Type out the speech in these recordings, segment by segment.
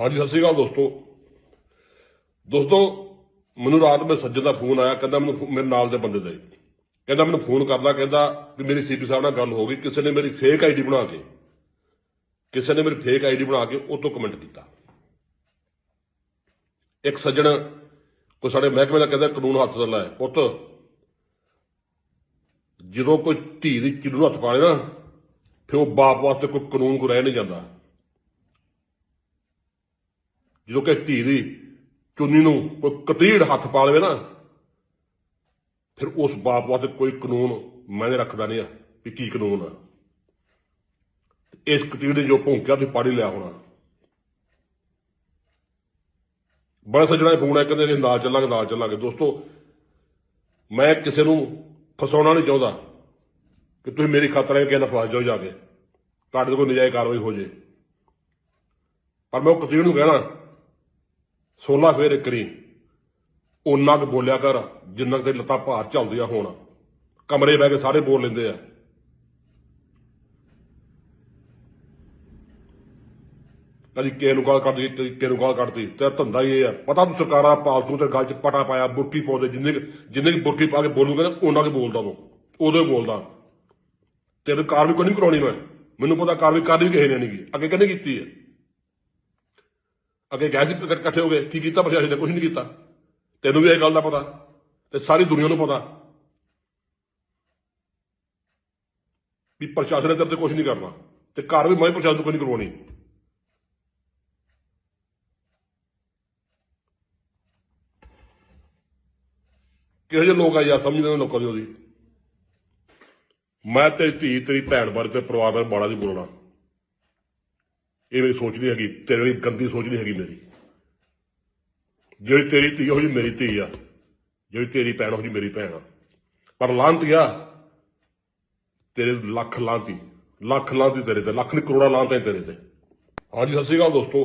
ਹਾਂਜੀ, ਸਤਿ ਸ਼੍ਰੀ ਅਕਾਲ ਦੋਸਤੋ। ਦੋਸਤੋ, ਮੈਨੂੰ ਰਾਤ ਮੈਂ ਸੱਜਣ ਦਾ ਫੋਨ ਆਇਆ, ਕਹਿੰਦਾ ਮੈਨੂੰ ਮੇਰੇ ਨਾਲ ਦੇ ਬੰਦੇ ਦਾ। ਕਹਿੰਦਾ ਮੈਨੂੰ ਫੋਨ ਕਰਦਾ, ਕਹਿੰਦਾ ਵੀ ਮੇਰੀ ਸੀਪੀ ਸਾਹਿਬ ਨਾਲ ਗੱਲ ਹੋ ਗਈ, ਕਿਸੇ ਨੇ ਮੇਰੀ ਫੇਕ ਆਈਡੀ ਬਣਾ ਕੇ, ਕਿਸੇ ਨੇ ਮੇਰੀ ਫੇਕ ਆਈਡੀ ਬਣਾ ਕੇ ਉਹ ਤੋਂ ਕਮੈਂਟ ਕੀਤਾ। ਇੱਕ ਸੱਜਣ ਕੋਈ ਸਾਡੇ ਮਹਿਕਮੇ ਦਾ ਕਹਿੰਦਾ ਕਾਨੂੰਨ ਹੱਥ ਦਾ ਲੈ, ਪੁੱਤ। ਜਦੋਂ ਕੋਈ ਧੀ ਦੀ ਚਿੱਲੂ ਨੂੰ ਹੱਥ ਪਾ ਲੇ ਨਾ, ਫਿਰ ਉਹ ਬਾਪ ਵਾਸਤੇ ਕੋਈ ਕਾਨੂੰਨ ਕੋ ਰਹਿ ਨਹੀਂ ਜਾਂਦਾ। ਜਦੋਂ ਕਿ ਧੀ ਦੀ ਚੁੰਨੀ ਨੂੰ ਕੋਈ ਕਤੀੜ ਹੱਥ ਪਾ ਲਵੇ ਨਾ, ਫਿਰ ਉਸ ਬਾਪ ਵਾਸਤੇ ਕੋਈ ਕਾਨੂੰਨ ਮਾਇਨੇ ਰੱਖਦਾ ਨਹੀਂ ਆ ਵੀ ਕੀ ਕਾਨੂੰਨ ਆ। ਇਸ ਕਤੀੜ ਨੇ ਜੋ ਭੌਂਕਿਆ ਤੇ ਪਾੜੀ ਲਿਆ ਹੋਣਾ। ਬੜਾ ਸੱਜਣਾ ਫੋਨ ਆ ਕਹਿੰਦੇ ਨਾਲ ਚੱਲਾਂਗੇ ਨਾਲ ਚੱਲਾਂਗੇ। ਦੋਸਤੋ, ਮੈਂ ਕਿਸੇ ਨੂੰ ਫਸਾਉਣਾ ਨਹੀਂ ਚਾਹੁੰਦਾ ਕਿ ਤੁਸੀਂ ਮੇਰੀ ਖਾਤਰ ਹੈ ਕਹਿੰਦਾ ਨਾਲ ਫਸ ਜਾਓ ਜਾ ਕੇ। ਤੁਹਾਡੇ ਤੇ ਕੋਈ ਨਜਾਇਜ਼ ਕਾਰਵਾਈ ਹੋ ਜੇ। ਪਰ ਮੈਂ ਉਹ ਕਤੀੜ ਨੂੰ ਕਹਿਣਾ ਸੋਲਾ ਫੇਰ ਇੱਕ ਰੀ ਉਹਨਾਂ ਕੁ ਬੋਲਿਆ ਕਰ, ਜਿੰਨਾ ਕੁ ਤੇਰੀ ਲੱਤਾਂ ਭਾਰ ਚੱਲਦੀਆਂ ਹੋਣ। ਕਮਰੇ ਬਹਿ ਕੇ ਸਾਰੇ ਬੋਲ ਲੈਂਦੇ ਆ। ਕਦੀ ਕਿਸੇ ਨੂੰ ਗਾਲ ਕੱਢਦੀ, ਕਦੀ ਕਿਸੇ ਨੂੰ ਗਾਲ ਕੱਢਦੀ। ਤੇਰਾ ਧੰਦਾ ਹੀ ਇਹ ਆ। ਪਤਾ ਤੂੰ ਸਰਕਾਰਾਂ ਪਾਲਤੂ ਤੇ ਗੱਲ 'ਚ ਪਟਾ ਪਾਇਆ, ਬੁਰਕੀ ਪਾਉਂਦੇ, ਜਿੰਨੇ ਕੁ- ਜਿੰਨੇ ਕੁ ਬੁਰਕੀ ਪਾ ਕੇ ਬੋਲੂਗਾ ਨਾ ਉਹਨਾਂ ਕੇ ਬੋਲਦਾ ਤੂੰ। ਉਦੋਂ ਹੀ ਬੋਲਦਾ। ਤੇਰੇ ਕਾਰ ਵੀ ਕੋਈ ਨਹੀਂ ਕਰਾਉਣੀ ਮੈਂ। ਮੈਨੂੰ ਪਤਾ ਕਾਰਵਾਈ ਵੀ ਕਰਨੀ ਕਿਸੇ ਨੇ ਨਹੀਂ ਗੀ। ਅੱਗੇ ਕਹਿੰਦੇ ਕੀਤੀ ਹੈ ਅੱਗੇ ਗਏ ਸੀ ਇਕੱਠ- ਇਕੱਠੇ ਹੋ ਗਏ। ਕੀ ਕੀਤਾ ਪ੍ਰਸ਼ਾਸਨ ਨੇ? ਕੁਝ ਨਹੀਂ ਕੀਤਾ। ਤੈਨੂੰ ਵੀ ਇਹ ਗੱਲ ਦਾ ਪਤਾ ਤੇ ਸਾਰੀ ਦੁਨੀਆ ਨੂੰ ਪਤਾ ਵੀ ਪ੍ਰਸ਼ਾਸਨ ਨੇ ਤੇਰੇ ਤੇ ਕੁਝ ਨਹੀਂ ਕਰਨਾ ਤੇ ਘਰ ਵੀ ਮੈਂ ਪ੍ਰਸ਼ਾਸਨ ਤੋਂ ਕੋਈ ਨਹੀਂ ਕਰਵਾਉਣੀ। ਕਿਹੋ ਜਿਹੇ ਲੋਕ ਆ ਯਾਰ? ਸਮਝਦੇ ਨੇ ਲੋਕਾਂ ਦੀ ਉਹਦੀ। ਮੈਂ ਤੇਰੀ ਧੀ, ਤੇਰੀ ਭੈਣ ਬਾਰੇ ਤੇ ਪਰਿਵਾਰ ਬਾਰੇ ਬਾੜਾ ਨਹੀਂ ਬੋਲਣਾ। ਇਹ ਮੇਰੀ ਸੋਚ ਨਹੀਂ ਹੈਗੀ, ਤੇਰੇ ਗੰਦੀ ਸੋਚ ਨਹੀਂ ਹੈਗੀ ਮੇਰੀ। ਜਿਹੜੀ ਤੇਰੀ ਧੀ ਉਹ ਮੇਰੀ ਧੀ ਆ, ਜਿਹੜੀ ਤੇਰੀ ਭੈਣ ਹੋਈ ਮੇਰੀ ਭੈਣ ਆ। ਪਰ ਲਾਂਤੀਆ ਤੇਰੇ ਲੱਖ ਲਾਂਤੀ ਲੱਖ ਲਾਂਤੀ ਤੇਰੇ ਤੇ, ਲੱਖ ਨਹੀਂ ਕਰੋੜਾ ਲਾਂਤਾਂ ਤੇਰੇ ਤੇ। ਹਾਂਜੀ, ਸਤਿ ਸ਼੍ਰੀ ਅਕਾਲ ਦੋਸਤੋ।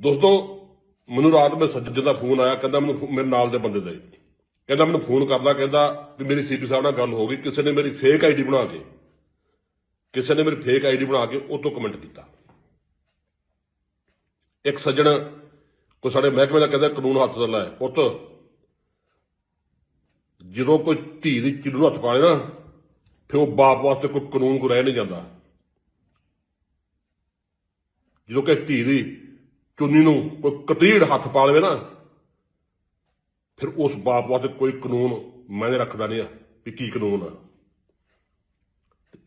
ਦੋਸਤੋ, ਮੈਨੂੰ ਰਾਤ ਮੈਂ ਸੱਜਣ ਦਾ ਫੋਨ ਆਇਆ, ਕਹਿੰਦਾ ਮੈਨੂੰ ਮੇਰੇ ਨਾਲ ਦੇ ਬੰਦੇ ਦਾ। ਕਹਿੰਦਾ ਮੈਨੂੰ ਫੋਨ ਕਰਦਾ, ਕਹਿੰਦਾ ਵੀ ਮੇਰੀ ਸੀਪੀ ਸਾਹਿਬ ਨਾਲ ਗੱਲ ਹੋ ਗਈ, ਕਿਸੇ ਨੇ ਮੇਰੀ ਫੇਕ ਆਈਡੀ ਬਣਾ ਕੇ ਕਿਸੇ ਨੇ ਮੇਰੀ ਫੇਕ ਆਈਡੀ ਬਣਾ ਕੇ ਉਹ ਤੋਂ ਕਮੈਂਟ ਕੀਤਾ। ਇੱਕ ਸੱਜਣ ਕੋਈ ਸਾਡੇ ਮਹਿਕਮੇ ਦਾ ਕਹਿੰਦਾ ਕਾਨੂੰਨ ਹੱਥ ਦਾ ਲੈ ਪੁੱਤ। ਜਦੋਂ ਕੋਈ ਧੀ ਦੀ ਚਿੱਲੂ ਨੂੰ ਹੱਥ ਪਾ ਲੇ ਨਾ ਫਿਰ ਉਹ ਬਾਪ ਵਾਸਤੇ ਕੋਈ ਕਾਨੂੰਨ ਕੋ ਰਹਿ ਨਹੀਂ ਜਾਂਦਾ। ਜਦੋਂ ਕਿ ਧੀ ਦੀ ਚੁੰਨੀ ਨੂੰ ਕੋਈ ਕਤੀੜ ਹੱਥ ਪਾ ਲਵੇ ਨਾ, ਫਿਰ ਉਸ ਬਾਪ ਵਾਸਤੇ ਕੋਈ ਕਾਨੂੰਨ ਮਾਇਨੇ ਰੱਖਦਾ ਨਹੀਂ ਆ ਵੀ ਕੀ ਕਾਨੂੰਨ ਆ।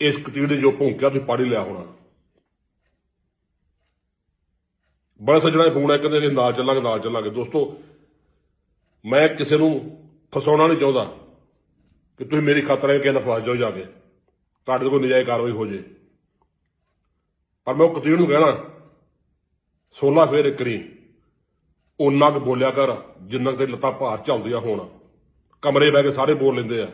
ਇਸ ਕਤੀੜ ਨੇ ਜੋ ਭੌਂਕਿਆ ਤੇ ਪਾੜੀ ਲਿਆ ਹੋਣਾ। ਬੜਾ ਸੱਜਣਾ ਫੋਨ ਆ ਕਹਿੰਦੇ ਕਿ ਨਾਲ ਚੱਲਾਂਗੇ ਨਾਲ ਚੱਲਾਂਗੇ। ਦੋਸਤੋ, ਮੈਂ ਕਿਸੇ ਨੂੰ ਫਸਾਉਣਾ ਨਹੀਂ ਚਾਹੁੰਦਾ ਕਿ ਤੁਸੀਂ ਮੇਰੀ ਖਾਤਰ ਹੈ ਕਿਸੇ ਨਾਲ ਫਸ ਜਾਓ ਜਾ ਕੇ। ਤੁਹਾਡੇ ਤੇ ਕੋਈ ਨਜਾਇਜ਼ ਕਾਰਵਾਈ ਹੋ ਜੇ। ਪਰ ਮੈਂ ਉਹ ਕਤੀੜ ਨੂੰ ਕਹਿਣਾ, ਸੋਲਾ ਫੇਰ ਇੱਕ ਰੀ ਉਹਨਾਂ ਕੁ ਬੋਲਿਆ ਕਰ, ਜਿੰਨਾ ਕੁ ਲੱਤਾਂ ਭਾਰ ਚੱਲਦੀਆਂ ਹੋਣ। ਕਮਰੇ ਬਹਿ ਕੇ ਸਾਰੇ ਬੋਲ ਲੈਂਦੇ ਆ।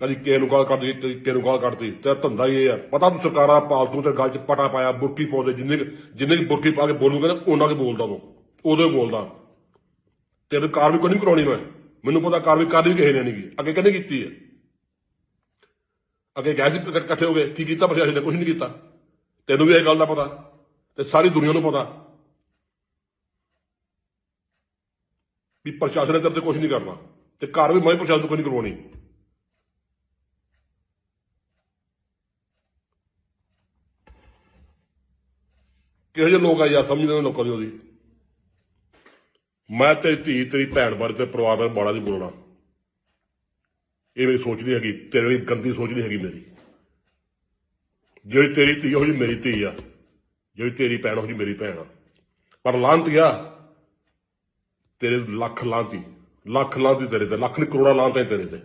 ਕਦੀ ਕਿਸੇ ਨੂੰ ਗਾਲ ਕੱਢਦੀ ਕਦੀ ਕਿਸੇ ਨੂੰ ਗਾਲ ਕੱਢਦੀ ਤੇਰਾ ਧੰਦਾ ਹੀ ਇਹ ਆ। ਪਤਾ ਤੂੰ ਸਰਕਾਰਾਂ ਪਾਲਤੂ ਤੇ ਗੱਲ 'ਚ ਪਟਾ ਪਾਇਆ, ਬੁਰਕੀ ਪਾਉਂਦੇ, ਜਿੰਨੇ ਜਿੰਨੇ ਕੁ ਬੁਰਕੀ ਪਾ ਕੇ ਬੋਲੂਗਾ ਨਾ, ਉਹਨਾਂ ਕੇ ਬੋਲਦਾ ਤੂੰ। ਉਦੋਂ ਬੋਲਦਾ। ਤੇਰੇ ਕਾਰਵਾਈ ਵੀ ਕੋਈ ਨਹੀਂ ਕਰਾਉਣੀ ਮੈਂ। ਮੈਨੂੰ ਪਤਾ ਕਾਰਵਾਈ ਵੀ ਕਰਨੀ ਕਿਸੇ ਨੇ ਨਹੀਂ ਗੀ ਅੱਗੇ ਕਹਿੰਦੇ ਕੀਤੀ ਹੈ ਅੱਗੇ ਗਏ ਸੀ ਇਕੱਠੇ ਹੋ ਗਏ। ਕੀ ਕੀਤਾ ਪ੍ਰਸ਼ਾਸਨ ਨੇ? ਕੁਝ ਨਹੀਂ ਕੀਤਾ। ਤੈਨੂੰ ਵੀ ਇਹ ਗੱਲ ਦਾ ਪਤਾ। ਤੇ ਸਾਰੀ ਦੁਨੀਆ ਨੂੰ ਪਤਾ। ਵੀ ਪ੍ਰਸ਼ਾਸਨ ਨੇ ਤੇਰੇ ਤੇ ਕੁਝ ਨਹੀਂ ਕਰਨਾ। ਤੇ ਘਰ ਵੀ ਮੈਂ ਪ੍ਰਸ਼ਾਸਨ ਤੋਂ ਕੋਈ ਨਹੀਂ ਕਰਵਾਉਣੀ। ਕਿਹੋ ਜਿਹੇ ਲੋਕ ਆ ਯਾਰ, ਸਮਝਦੇ ਨੇ ਲੋਕਾਂ ਦੀ ਉਹਦੀ? ਮੈਂ ਤੇਰੀ ਧੀ, ਤੇਰੀ ਭੈਣ ਬਾਰੇ ਤੇ ਪਰਿਵਾਰ ਬਾਰੇ ਬਾੜਾ ਨਹੀਂ ਬੋਲਣਾ। ਇਹ ਮੇਰੀ ਸੋਚ ਨਹੀਂ ਹੈਗੀ, ਤੇਰੇ ਲਈ ਗੰਦੀ ਸੋਚ ਨਹੀਂ ਹੈਗੀ ਮੇਰੀ। ਜਿਹੜੀ ਤੇਰੀ ਧੀ ਉਹ ਜੀ ਮੇਰੀ ਧੀ ਆ, ਜਿਹੜੀ ਤੇਰੀ ਭੈਣ ਉਹ ਜੀ ਮੇਰੀ ਭੈਣ ਆ। ਪਰ ਲਾਂਤੀਆ ਤੇਰੇ ਲੱਖ ਲਾਂਤੀ ਲੱਖ ਲਾਂਤੀ ਤੇਰੇ ਤੇ, ਲੱਖ ਨਹੀਂ ਕਰੋੜਾ ਲਾਂਤਾਂ ਤੇਰੇ ਤੇ।